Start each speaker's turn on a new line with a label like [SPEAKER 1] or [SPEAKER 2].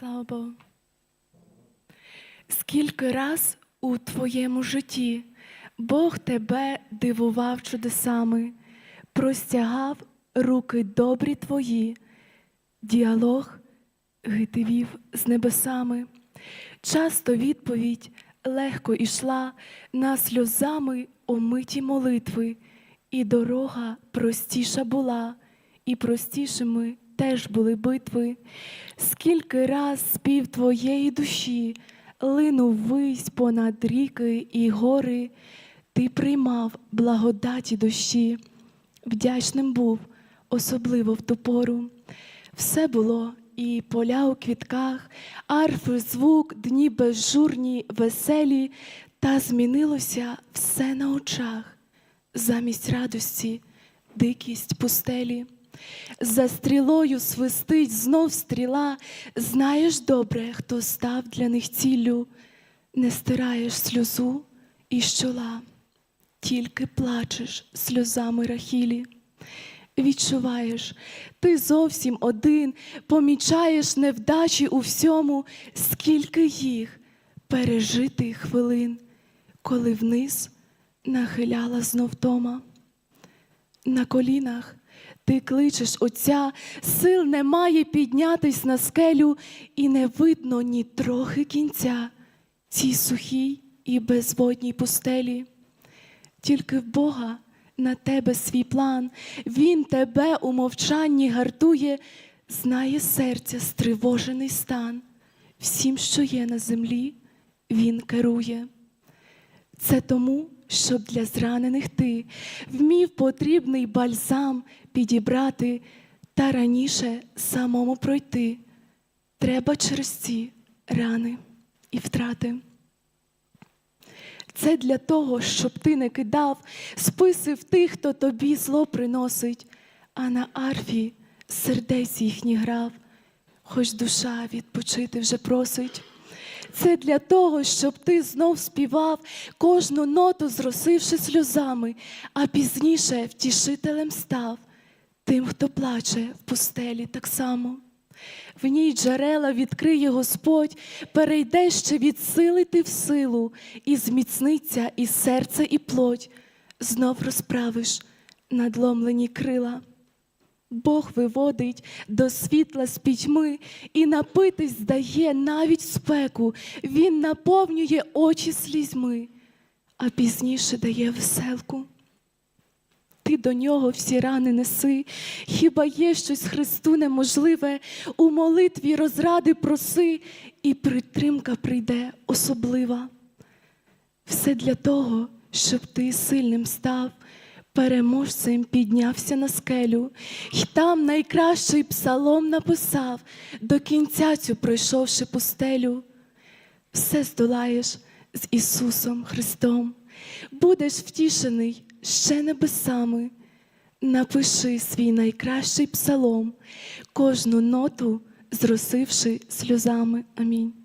[SPEAKER 1] Слава Богу. Скільки раз у твоєму житті Бог тебе дивував чудесами, простягав руки добрі твої, діалог гити вів з небесами. Часто відповідь легко ішла на сльозами омиті молитви, і дорога простіша була, і простішими теж були битви. Скільки раз спів твоєї душі линув вись понад ріки і гори, ти приймав благодаті дощі, вдячним був, особливо в ту пору. Все було і поля у квітках, арфи, звук, дні безжурні, веселі, та змінилося все на очах. Замість радості дикість пустелі. За стрілою свистить знов стріла, знаєш добре, хто став для них ціллю, не стираєш сльозу і щола, тільки плачеш сльозами рахілі. Відчуваєш, ти зовсім один, помічаєш невдачі у всьому, скільки їх пережитих хвилин, коли вниз нахиляла знов дома. На колінах ти кличеш Отця, сил немає піднятись на скелю, і не видно ні трохи кінця цій сухій і безводній пустелі. Тільки в Бога на тебе свій план, Він тебе у мовчанні гартує, знає серця стривожений стан. Всім, що є на землі, Він керує. Це тому, щоб для зранених ти вмів потрібний бальзам підібрати та раніше самому пройти. Треба через ці рани і втрати. Це для того, щоб ти не кидав списи в тих, хто тобі зло приносить, а на арфі сердець їхній грав, хоч душа відпочити вже просить. Це для того, щоб ти знов співав кожну ноту, зросивши сльозами, а пізніше втішителем став тим, хто плаче в пустелі так само. В ній джерела відкриє Господь, перейде ще від сили ти в силу, і зміцниться і серце, і плоть, знов розправиш надломлені крила. Бог виводить до світла з пітьми і напитись здає навіть спеку, Він наповнює очі слізьми, а пізніше дає веселку. Ти до нього всі рани неси, хіба є щось Христу неможливе, у молитві розради проси, і притримка прийде особлива. Все для того, щоб ти сильним став, переможцем піднявся на скелю, й там найкращий псалом написав, до кінця цю пройшовши пустелю. Все здолаєш з Ісусом Христом, будеш втішений ще небесами. Напиши свій найкращий псалом, кожну ноту зросивши сльозами. Амінь.